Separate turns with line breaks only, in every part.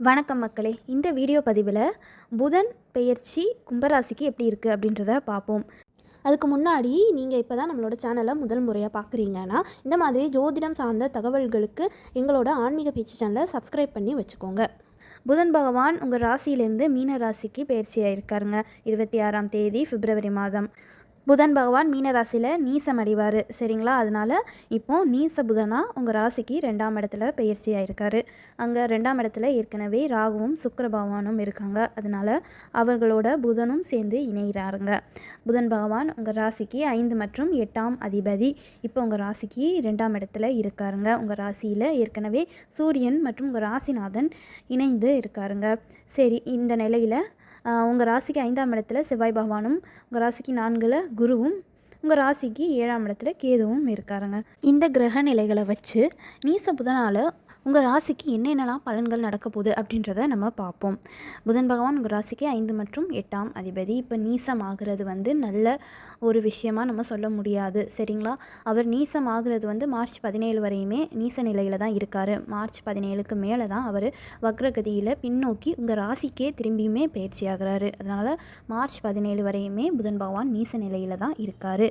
வணக்கம் மக்களே. இந்த வீடியோ பதிவில் புதன் பெயர்ச்சி கும்பராசிக்கு எப்படி இருக்குது அப்படின்றத பார்ப்போம் அதுக்கு முன்னாடி நீங்கள் இப்போ தான் நம்மளோட சேனலை முதல் முறையாக பார்க்குறீங்கன்னா இந்த மாதிரி ஜோதிடம் சார்ந்த தகவல்களுக்கு எங்களோட ஆன்மீக பேச்சு சேனலை சப்ஸ்கிரைப் பண்ணி வச்சுக்கோங்க. புதன் பகவான் உங்கள் ராசியிலேருந்து மீன ராசிக்கு பயிற்சியாக இருக்காருங்க இருபத்தி ஆறாம் தேதி பிப்ரவரி மாதம். புதன் பகவான் மீன ராசியில் நீசம் அடைவார். சரிங்களா? அதனால் இப்போ நீச புதனாக உங்கள் ராசிக்கு ரெண்டாம் இடத்துல பயிற்சியாக இருக்கார் அங்கே ரெண்டாம் இடத்துல ஏற்கனவே ராகுவும் சுக்கர பகவானும் இருக்காங்க. அதனால் அவர்களோட புதனும் சேர்ந்து இணைகிறாருங்க. புதன் பகவான் உங்கள் ராசிக்கு ஐந்து மற்றும் எட்டாம் அதிபதி. இப்போ உங்கள் ராசிக்கு ரெண்டாம் இடத்துல இருக்காருங்க. உங்கள் ராசியில் ஏற்கனவே சூரியன் மற்றும் உங்கள் ராசிநாதன் இணைந்து இருக்காருங்க. சரி இந்த நிலையில் உங்கள் ராசிக்கு ஐந்தாம் இடத்துல செவ்வாய் பகவானும் உங்கள் ராசிக்கு நான்கில் குருவும் உங்கள் ராசிக்கு ஏழாம் இடத்துல கேதுவும் இருக்காருங்க. இந்த கிரக நிலைகளை வச்சு நீச புதனால் உங்கள் ராசிக்கு என்னென்னலாம் பலன்கள் நடக்க போகுது அப்படின்றத நம்ம பார்ப்போம். புதன் பகவான் உங்கள் ராசிக்கு ஐந்து மற்றும் எட்டாம் அதிபதி. இப்போ நீசம் ஆகிறது வந்து நல்ல ஒரு விஷயமாக நம்ம சொல்ல முடியாது. சரிங்களா? அவர் நீசம் ஆகிறது வந்து மார்ச் பதினேழு வரையுமே நீச நிலையில் தான் இருக்கார். மார்ச் பதினேழுக்கு மேலே தான் அவர் வக்ரகதியில் பின்னோக்கி உங்கள் ராசிக்கே திரும்பியுமே பயிற்சி ஆகிறாரு அதனால் மார்ச் பதினேழு வரையுமே புதன் பகவான் நீச நிலையில் தான் இருக்கார்.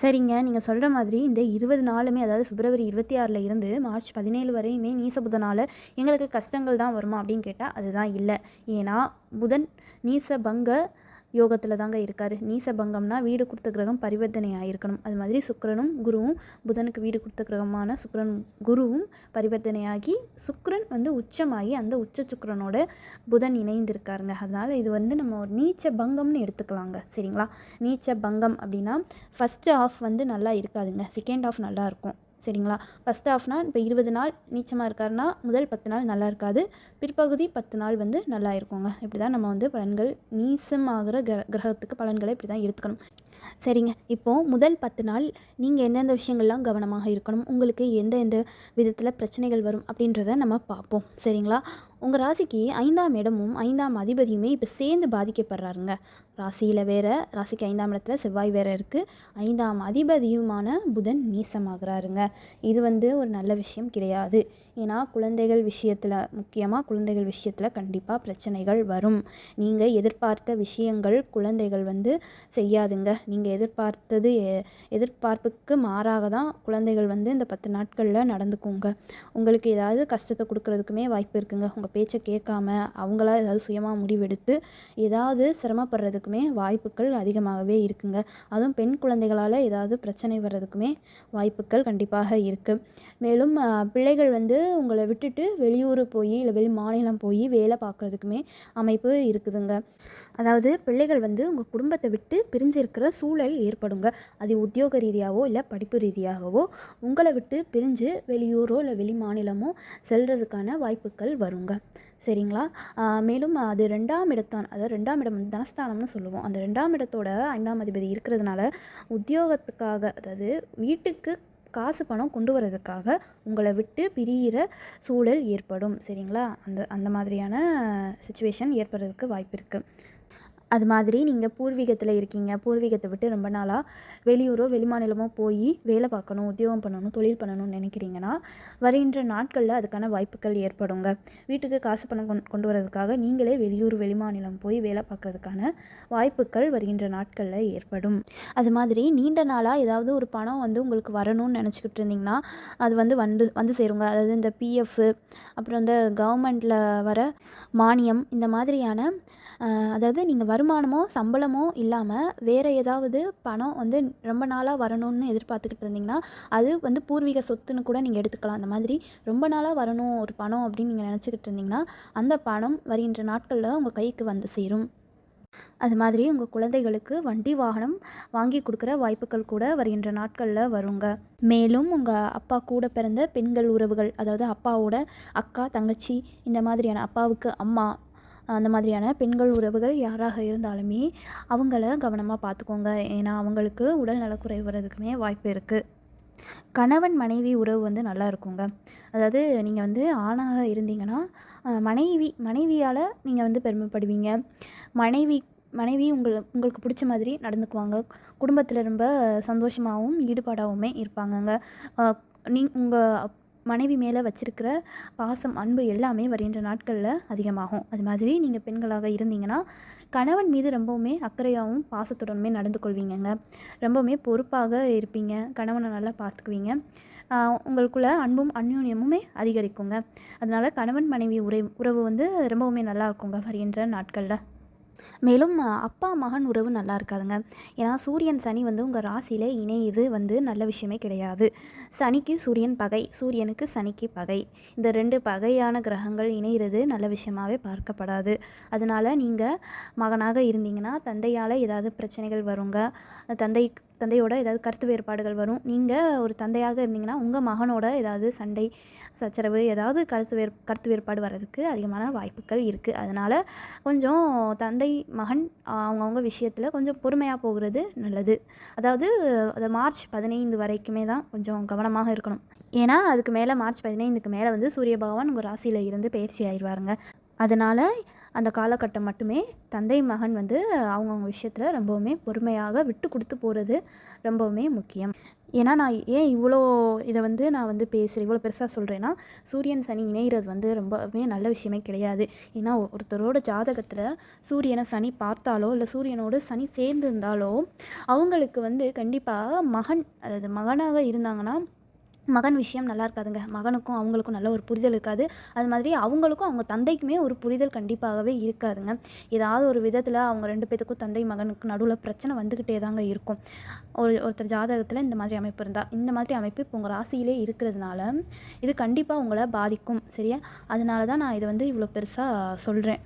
சரிங்க நீங்கள் சொல்கிற மாதிரி இந்த இருபது நாளுமே அதாவது பிப்ரவரி இருபத்தி ஆறில் இருந்து மார்ச் பதினேழு வரையுமே நீச புதனால் எங்களுக்கு கஷ்டங்கள் தான் வருமா அப்படின்னு கேட்டால் அதுதான் இல்லை. ஏன்னா புதன் நீச பங்க யோகத்தில் தாங்க இருக்கார். நீசபங்கம்னா வீடு கொடுத்த கிரகம் பரிவர்த்தனை ஆகிருக்கணும் அது மாதிரி சுக்கரனும் குருவும் புதனுக்கு வீடு கொடுத்த கிரகமான சுக்கரன் குருவும் பரிவர்த்தனையாகி சுக்கரன் வந்து உச்சமாகி அந்த உச்ச சுக்கரனோட புதன் இணைந்திருக்காருங்க. அதனால் இது வந்து நம்ம ஒரு நீச்ச பங்கம்னு எடுத்துக்கலாங்க. சரிங்களா? நீச்ச பங்கம் அப்படின்னா ஃபஸ்ட்டு ஆஃப் வந்து நல்லா இருக்காதுங்க. செகண்ட் ஆஃப் நல்லா இருக்கும். சரிங்களா? ஃபஸ்ட் ஆஃப்னா இப்போ இருபது நாள் நீச்சமாக இருக்காருன்னா முதல் பத்து நாள் நல்லா இருக்காது. பிற்பகுதி பத்து நாள் வந்து நல்லா இருக்குங்க. இப்படி தான் நம்ம வந்து பலன்கள் நீசமாகிற கிர கிரகத்துக்கு பலன்களை இப்படி தான் எடுத்துக்கணும். சரிங்க. இப்போது முதல் பத்து நாள் நீங்கள் எந்தெந்த விஷயங்கள்லாம் கவனமாக இருக்கணும்? உங்களுக்கு எந்த எந்த விதத்தில் பிரச்சனைகள் வரும்? அப்படின்றத நம்ம பார்ப்போம். சரிங்களா? உங்கள் ராசிக்கு ஐந்தாம் இடமும் ஐந்தாம் அதிபதியுமே இப்போ சேர்ந்து பாதிக்கப்படுறாருங்க. ராசியில் வேறு ராசிக்கு ஐந்தாம் இடத்துல செவ்வாய் வேறு இருக்குது ஐந்தாம் அதிபதியுமான புதன் நீசமாகிறாருங்க. இது வந்து ஒரு நல்ல விஷயம் கிடையாது. ஏன்னா குழந்தைகள் விஷயத்தில் முக்கியமாக குழந்தைகள் விஷயத்தில் கண்டிப்பாக பிரச்சனைகள் வரும். நீங்கள் எதிர்பார்த்த விஷயங்கள் குழந்தைகள் வந்து செய்யாதுங்க. நீங்கள் எதிர்பார்த்தது எதிர்பார்ப்புக்கு மாறாக தான் குழந்தைகள் வந்து இந்த பத்து நாட்களில் நடந்துக்குங்க. உங்களுக்கு ஏதாவது கஷ்டத்தை கொடுக்குறதுக்குமே வாய்ப்பு இருக்குங்க. உங்கள் பேச்சை கேட்காம அவங்களா ஏதாவது சுயமாக முடிவெடுத்து ஏதாவது சிரமப்படுறதுக்குமே வாய்ப்புகள் அதிகமாகவே இருக்குங்க. அதுவும் பெண் குழந்தைகளால் ஏதாவது பிரச்சனை வர்றதுக்குமே வாய்ப்புகள் கண்டிப்பாக இருக்குது மேலும் பிள்ளைகள் வந்து உங்களை விட்டுட்டு வெளியூர் போய் இல்லை வெளி மாநிலம் போய் வேலை பார்க்குறதுக்குமே அமைப்பு இருக்குதுங்க. அதாவது பிள்ளைகள் வந்து உங்கள் குடும்பத்தை விட்டு பிரிஞ்சு இருக்கிற சூழல் ஏற்படுங்க. அது உத்தியோக ரீதியாகவோ இல்லை படிப்பு ரீதியாகவோ உங்களை விட்டு பிரிஞ்சு வெளியூரோ இல்லை வெளி மாநிலமோ செல்கிறதுக்கான வாய்ப்புகள் வருங்க. சரிங்களா? மேலும் அது ரெண்டாம் இடத்தான் அதாவது ரெண்டாம் இடம் தனஸ்தானம்னு சொல்லுவோம். அந்த ரெண்டாம் இடத்தோட ஐந்தாம் அதிபதி இருக்கிறதுனால உத்தியோகத்துக்காக அதாவது வீட்டுக்கு காசு பணம் கொண்டு வரதுக்காக உங்களை விட்டு பிரிகிற சூழல் ஏற்படும். சரிங்களா? அந்த அந்த மாதிரியான சுச்சுவேஷன் ஏற்படுறதுக்கு வாய்ப்பு இருக்குது அது மாதிரி நீங்கள் பூர்வீகத்தில் இருக்கீங்க. பூர்வீகத்தை விட்டு ரொம்ப நாளாக வெளியூரோ வெளிமாநிலமோ போய் வேலை பார்க்கணும் உத்தியோகம் பண்ணணும் தொழில் பண்ணணும்னு நினைக்கிறீங்கன்னா வருகின்ற நாட்களில் அதுக்கான வாய்ப்புகள் ஏற்படுங்க. வீட்டுக்கு காசு பணம் கொண்டு கொண்டு வரதுக்காக நீங்களே வெளியூர் வெளிமாநிலம் போய் வேலை பார்க்குறதுக்கான வாய்ப்புகள் வருகின்ற நாட்களில் ஏற்படும். அது மாதிரி நீண்ட நாளாக ஏதாவது ஒரு பணம் வந்து உங்களுக்கு வரணும்னு நினச்சிக்கிட்டு இருந்தீங்கன்னா அது வந்து வந்து வந்து சேருங்க. அதாவது இந்த பிஎஃப் அப்புறம் இந்த கவர்மெண்ட்டில் வர மானியம் இந்த மாதிரியான அதாவது நீங்கள் வருமானமோ சம்பளமோ இல்லாமல் வேறு ஏதாவது பணம் வந்து ரொம்ப நாளாக வரணும்னு எதிர்பார்த்துக்கிட்டு இருந்தீங்கன்னா அது வந்து பூர்வீக சொத்துன்னு கூட நீங்கள் எடுத்துக்கலாம். அந்த மாதிரி ரொம்ப நாளாக வரணும் ஒரு பணம் அப்படின்னு நீங்கள் நினச்சிக்கிட்டு இருந்தீங்கன்னா அந்த பணம் வருகின்ற நாட்களில் உங்கள் கைக்கு வந்து சேரும். அது மாதிரி உங்கள் குழந்தைகளுக்கு வண்டி வாகனம் வாங்கி கொடுக்குற வாய்ப்புகள் கூட வருகின்ற நாட்களில் வருங்க. மேலும் உங்கள் அப்பா கூட பிறந்த பெண்கள் உறவுகள் அதாவது அப்பாவோட அக்கா தங்கச்சி இந்த மாதிரியான அப்பாவுக்கு அம்மா அந்த மாதிரியான பெண்கள் உறவுகள் யாராக இருந்தாலுமே அவங்கள கவனமாக பார்த்துக்கோங்க. ஏன்னா அவங்களுக்கு உடல் நலக்குறைவு வர்றதுக்குமே வாய்ப்பு இருக்குது கணவன் மனைவி உறவு வந்து நல்லா இருக்குங்க. அதாவது நீங்கள் வந்து ஆணாக இருந்தீங்கன்னா மனைவி மனைவியால் நீங்கள் வந்து பெருமைப்படுவீங்க. மனைவி மனைவி உங்களை உங்களுக்கு பிடிச்ச மாதிரி நடந்துக்குவாங்க. குடும்பத்தில் ரொம்ப சந்தோஷமாகவும் ஈடுபாடாகவுமே இருப்பாங்கங்க. நீ உங்கள் மனைவி மேலே வச்சிருக்கிற பாசம் அன்பு எல்லாமே வருகின்ற நாட்களில் அதிகமாகும். அது மாதிரி நீங்கள் பெண்களாக இருந்தீங்கன்னா கணவன் மீது ரொம்பவுமே அக்கறையாகவும் பாசத்துடனுமே நடந்து கொள்வீங்கங்க. ரொம்பவுமே பொறுப்பாக இருப்பீங்க. கணவனை நல்லா பார்த்துக்குவீங்க. உங்களுக்குள்ளே உங்களுக்குள்ள அன்பும் அந்யோன்யமுமே அதிகரிக்குங்க. அதனால் கணவன் மனைவி உரை உறவு வந்து ரொம்பவுமே நல்லா இருக்குங்க வருகின்ற நாட்களில். மேலும் அப்பா மகன் உறவு நல்லா இருக்காதுங்க. ஏன்னா சூரியன் சனி வந்து உங்கள் ராசியில இணையுது வந்து நல்ல விஷயமே கிடையாது. சனிக்கு சூரியன் பகை சூரியனுக்கு சனிக்கு பகை. இந்த ரெண்டு பகையான கிரகங்கள் இணையிறது நல்ல விஷயமாவே பார்க்கப்படாது. அதனால நீங்கள் மகனாக இருந்தீங்கன்னா தந்தையால் ஏதாவது பிரச்சனைகள் வருங்க. தந்தை தந்தையோட ஏதாவது கருத்து வேறுபாடுகள் வரும். நீங்கள் ஒரு தந்தையாக இருந்தீங்கன்னா உங்கள் மகனோட ஏதாவது சண்டை சச்சரவு ஏதாவது கருத்து வேறு கருத்து வேறுபாடு வர்றதுக்கு அதிகமான வாய்ப்புகள் இருக்குது அதனால் கொஞ்சம் தந்தை மகன் அவங்கவுங்க விஷயத்தில் கொஞ்சம் பொறுமையாக போகிறது நல்லது. அதாவது அது மார்ச் பதினைந்து வரைக்குமே தான் கொஞ்சம் கவனமாக இருக்கணும். ஏன்னா அதுக்கு மேலே மார்ச் பதினைந்துக்கு மேலே வந்து சூரிய பகவான் உங்கள் ராசியில் இருந்து பயிற்சி ஆயிடுவாருங்க அதனால் அந்த காலகட்டம் மட்டுமே தந்தை மகன் வந்து அவங்கவுங்க விஷயத்தில் ரொம்பவுமே பொறுமையாக விட்டு கொடுத்து போகிறது ரொம்பவுமே முக்கியம். ஏன்னா நான் ஏன் இவ்வளோ இதை வந்து நான் வந்து பேசுகிறேன் இவ்வளோ பெருசாக சொல்கிறேன்னா சூரியன் சனி இணைகிறது வந்து ரொம்பவே நல்ல விஷயமே கிடையாது. ஏன்னா ஒருத்தரோட ஜாதகத்தில் சூரியனை சனி பார்த்தாலோ இல்லை சூரியனோடு சனி சேர்ந்து இருந்தாலோ அவங்களுக்கு வந்து கண்டிப்பாக மகன் அதாவது மகனாக இருந்தாங்கன்னா மகன் விஷயம் நல்லா இருக்காதுங்க. மகனுக்கும் அவங்களுக்கும் நல்ல ஒரு புரிதல் இருக்காது. அது மாதிரி அவங்களுக்கும் அவங்க தந்தைக்குமே ஒரு புரிதல் கண்டிப்பாகவே இருக்காதுங்க. ஏதாவது ஒரு விதத்தில் அவங்க ரெண்டு பேத்துக்கும் தந்தை மகனுக்கு நடுவில் பிரச்சனை வந்துக்கிட்டே தாங்க இருக்கும். ஒரு ஒருத்தர் ஜாதகத்தில் இந்த மாதிரி அமைப்பு இருந்தால் இந்த மாதிரி அமைப்பு இப்போ உங்கள் ராசியிலே இருக்கிறதுனால இது கண்டிப்பாக உங்களை பாதிக்கும் சரியா? அதனால தான் நான் இதை வந்து இவ்வளோ பெருசாக சொல்கிறேன்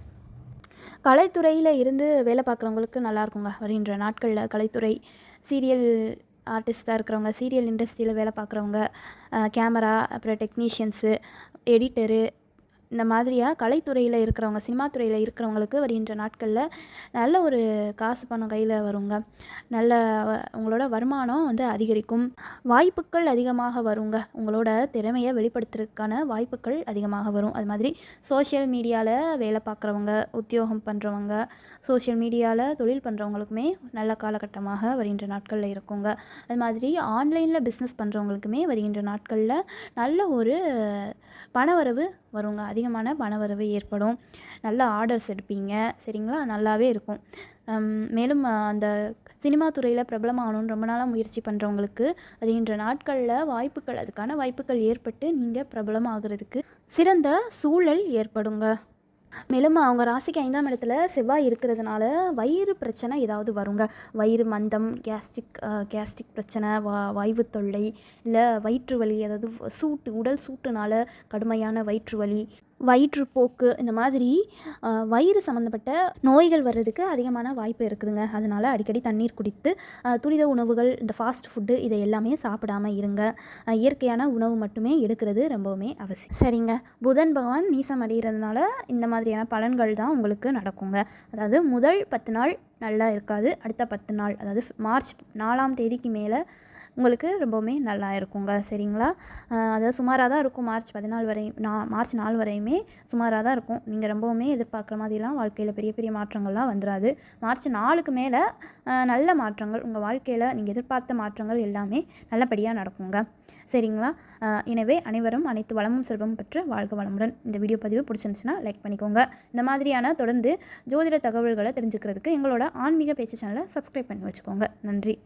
கலைத்துறையில் இருந்து வேலை பார்க்குறவங்களுக்கு நல்லா இருக்குங்க. வருகின்ற நாட்களில் கலைத்துறை சீரியல் ஆர்டிஸ்ட்டாக இருக்கிறவங்க சீரியல் இண்டஸ்ட்ரியில் வேலை பார்க்குறவங்க கேமரா அப்புறம் டெக்னீஷியன்ஸு எடிட்டரு இந்த மாதிரியாக கலைத்துறையில் இருக்கிறவங்க சினிமா துறையில் இருக்கிறவங்களுக்கு வருகின்ற நாட்களில் நல்ல ஒரு காசு பணம் கையில் வருங்க. நல்ல வ- உங்களோட வருமானம் வந்து அதிகரிக்கும். வாய்ப்புகள் அதிகமாக வருங்க. உங்களோட திறமையை வெளிப்படுத்துறதுக்கான வாய்ப்புகள் அதிகமாக வரும். அது மாதிரி சோஷியல் மீடியாவில் வேலை பார்க்குறவங்க உத்தியோகம் பண்ணுறவங்க சோஷியல் மீடியாவில் தொழில் பண்ணுறவங்களுக்குமே நல்ல காலகட்டமாக வருகின்ற நாட்களில் இருக்குங்க. அது மாதிரி ஆன்லைனில் பிஸ்னஸ் பண்ணுறவங்களுக்குமே வருகின்ற நாட்களில் நல்ல ஒரு பணவரவு வருங்க. அதிகமான பணவரவு ஏற்படும். நல்ல ஆர்டர்ஸ் எடுப்பீங்க. சரிங்களா? நல்லாவே இருக்கும். மேலும் அந்த சினிமா துறையில் பிரபலமாகணும்னு ரொம்ப நாளாக முயற்சி பண்ணுறவங்களுக்கு வருகின்ற நாட்களில் வாய்ப்புகள் அதுக்கான வாய்ப்புகள் ஏற்பட்டு நீங்கள் பிரபலமாகிறதுக்கு சிறந்த சூழல் ஏற்படுங்க. மேலும் அவங்க ராசிக்கு ஐந்தாம் இடத்துல செவ்வாய் இருக்கிறதுனால வயிறு பிரச்சனை ஏதாவது வருங்க. வயிறு மந்தம் கேஸ்ட்ரிக் கேஸ்ட்ரிக் பிரச்சனை வா வாய்வு தொல்லை இல்லை வயிற்று வலி அதாவது சூட்டு உடல் சூட்டுனால கடுமையான வயிற்று வலி வயிற்றுப்போக்கு இந்த மாதிரி வயிறு சம்மந்தப்பட்ட நோய்கள் வர்றதுக்கு அதிகமான வாய்ப்பு இருக்குதுங்க. அதனால் அடிக்கடி தண்ணீர் குடித்து துரித உணவுகள் இந்த ஃபாஸ்ட் ஃபுட்டு இதை எல்லாமே சாப்பிடாம இருங்க. இயற்கையான உணவு மட்டுமே எடுக்கிறது ரொம்பவுமே அவசியம். சரிங்க. புதன் பகவான் நீசம் அடைகிறதுனால இந்த மாதிரியான பலன்கள் தான் உங்களுக்கு நடக்குங்க. அதாவது முதல் பத்து நாள் நல்லா இருக்காது. அடுத்த பத்து நாள் அதாவது மார்ச் நாலாம் தேதிக்கு மேலே உங்களுக்கு ரொம்பவுமே நல்லா இருக்குங்க சரிங்களா? அதாவது சுமாராக தான் இருக்கும் மார்ச் பதினாலு வரை நா மார்ச் நாலு வரையுமே சுமாராக தான் இருக்கும். நீங்கள் ரொம்பவுமே எதிர்பார்க்குற மாதிரிலாம் வாழ்க்கையில் பெரிய பெரிய மாற்றங்கள்லாம் வந்துடாது மார்ச் நாலுக்கு மேலே நல்ல மாற்றங்கள் உங்கள் வாழ்க்கையில் நீங்கள் எதிர்பார்த்த மாற்றங்கள் எல்லாமே நல்லபடியாக நடக்குங்க சரிங்களா? எனவே அனைவரும் அனைத்து வளமும் செல்வமும் பெற்று வாழ்க வளமுடன். இந்த வீடியோ பதிவு பிடிச்சிருந்துச்சுன்னா லைக் பண்ணிக்கோங்க. இந்த மாதிரியான தொடர்ந்து ஜோதிட தகவல்களை தெரிஞ்சுக்கிறதுக்கு எங்களோட ஆன்மீக பேச்சு சேனலை சப்ஸ்கிரைப் பண்ணி வச்சுக்கோங்க. நன்றி.